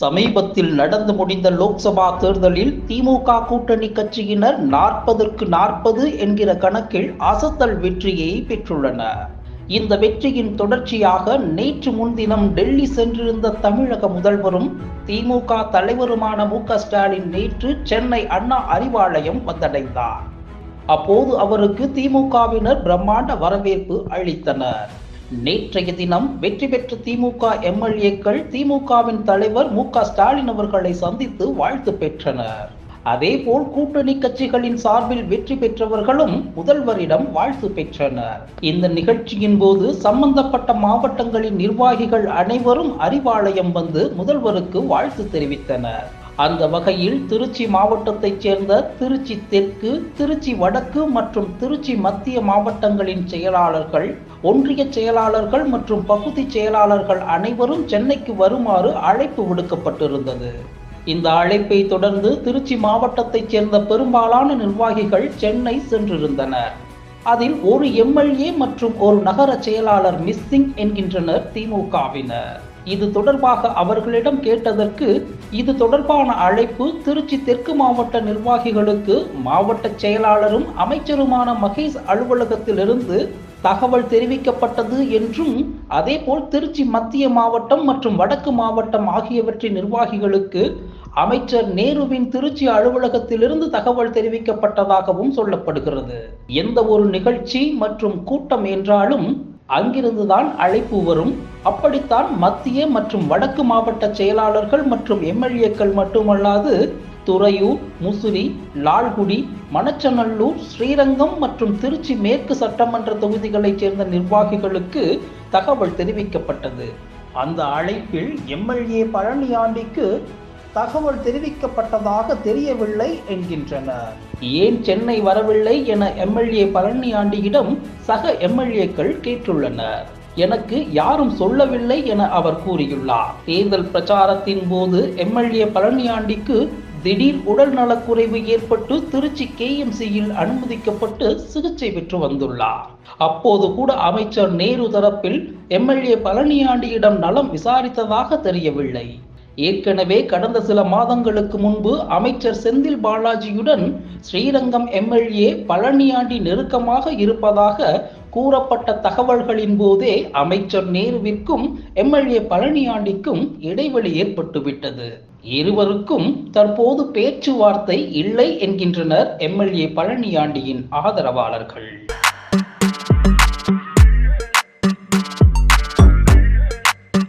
சமீபத்தில் நடந்து முடிந்த லோக்சபா தேர்தலில் திமுக கூட்டணி கட்சியினர் நாற்பதற்கு நாற்பது என்கிற கணக்கில் அசத்தல் வெற்றியை பெற்றுள்ளனர் இந்த வெற்றியின் தொடர்ச்சியாக நேற்று முன்தினம் டெல்லி சென்றிருந்த தமிழக முதல்வரும் திமுக தலைவருமான மு ஸ்டாலின் நேற்று சென்னை அண்ணா அறிவாலயம் வந்தடைந்தார். அப்போது அவருக்கு திமுகவினர் பிரம்மாண்ட வரவேற்பு அளித்தனர். நேற்றைய தினம் வெற்றி பெற்ற திமுக எம்எல்ஏக்கள் திமுகவின் தலைவர் மு க ஸ்டாலின் அவர்களை சந்தித்து வாழ்த்து பெற்றனர். அதேபோல் கூட்டணி கட்சிகளின் சார்பில் வெற்றி பெற்றவர்களும் முதல்வரிடம் வாழ்த்து பெற்றனர். இந்த நிகழ்ச்சியின் போது சம்பந்தப்பட்ட மாவட்டங்களின் நிர்வாகிகள் அனைவரும் அறிவாலயம் வந்து முதல்வருக்கு வாழ்த்து தெரிவித்தனர். அந்த வகையில் திருச்சி மாவட்டத்தைச் சேர்ந்த திருச்சி தெற்கு திருச்சி வடக்கு மற்றும் திருச்சி மத்திய மாவட்டங்களின் செயலாளர்கள் ஒன்றிய செயலாளர்கள் மற்றும் பகுதி செயலாளர்கள் அனைவரும் சென்னைக்கு வருமாறு அழைப்பு விடுக்கப்பட்டிருந்தது. இந்த அழைப்பை தொடர்ந்து திருச்சி மாவட்டத்தைச் சேர்ந்த பெரும்பாலான நிர்வாகிகள் சென்னை சென்றிருந்தனர். அதில் ஒரு எம்எல்ஏ மற்றும் ஒரு நகர செயலாளர் மிஸ்ஸிங் என்கின்றனர் திமுகவினர் இது தொடர்பாக அவர்களிடம் கேட்டதற்கு இது தொடர்பான அழைப்பு திருச்சி தெற்கு மாவட்ட நிர்வாகிகளுக்கு மாவட்ட செயலாளரும் அமைச்சருமான மகேஷ் அலுவலகத்திலிருந்து தகவல் தெரிவிக்கப்பட்டது என்றும் அதேபோல் திருச்சி மத்திய மாவட்டம் மற்றும் வடக்கு மாவட்டம் ஆகியவற்றின் நிர்வாகிகளுக்கு அமைச்சர் நேருவின் திருச்சி அலுவலகத்திலிருந்து தகவல் தெரிவிக்கப்பட்டதாகவும் சொல்லப்படுகிறது. எந்த ஒரு நிகழ்ச்சி மற்றும் கூட்டம் என்றாலும் அங்கிருந்துதான் அழைப்பு வரும். அப்படித்தான் மத்திய மற்றும் வடக்கு மாவட்ட செயலாளர்கள் மற்றும் எம்எல்ஏக்கள் மட்டுமல்லாது துறையூர் முசிறி லால்குடி மணச்சநல்லூர் ஸ்ரீரங்கம் மற்றும் திருச்சி மேற்கு சட்டமன்ற தொகுதிகளைச் சேர்ந்த நிர்வாகிகளுக்கு தகவல் தெரிவிக்கப்பட்டது. அந்த அழைப்பில் எம்எல்ஏ பழனியாண்டிக்கு தகவல் தெரிவிக்கப்பட்டதாக தெரியவில்லை என்கின்றனர். ஏன் சென்னை வரவில்லை என எம்எல்ஏ பழனியாண்டியிடம் சக எம்எல்ஏக்கள் கேட்டுள்ளனர். எனக்கு யாரும் சொல்லவில்லை என அவர் கூறியுள்ளார். தேர்தல் பிரச்சாரத்தின் போது எம்எல்ஏ பழனியாண்டிக்கு திடீர் உடல் நலக்குறைவு ஏற்பட்டு திருச்சி கேஎம்சியில் அனுமதிக்கப்பட்டு சிகிச்சை பெற்று வந்துள்ளார். அப்போது கூட அமைச்சர் நேரு தரப்பில் எம்எல்ஏ பழனியாண்டியிடம் நலம் விசாரித்ததாக தெரியவில்லை. ஏற்கனவே கடந்த சில மாதங்களுக்கு முன்பு அமைச்சர் செந்தில் பாலாஜியுடன் ஸ்ரீரங்கம் எம்எல்ஏ பழனியாண்டி நெருக்கமாக இருப்பதாக கூறப்பட்ட தகவல்களின் போதே அமைச்சர் நேருவிற்கும் எம்எல்ஏ பழனியாண்டிக்கும் இடைவெளி ஏற்பட்டுவிட்டது. இருவருக்கும் தற்போது பேச்சுவார்த்தை இல்லை என்கின்றனர் எம்எல்ஏ பழனியாண்டியின் ஆதரவாளர்கள்.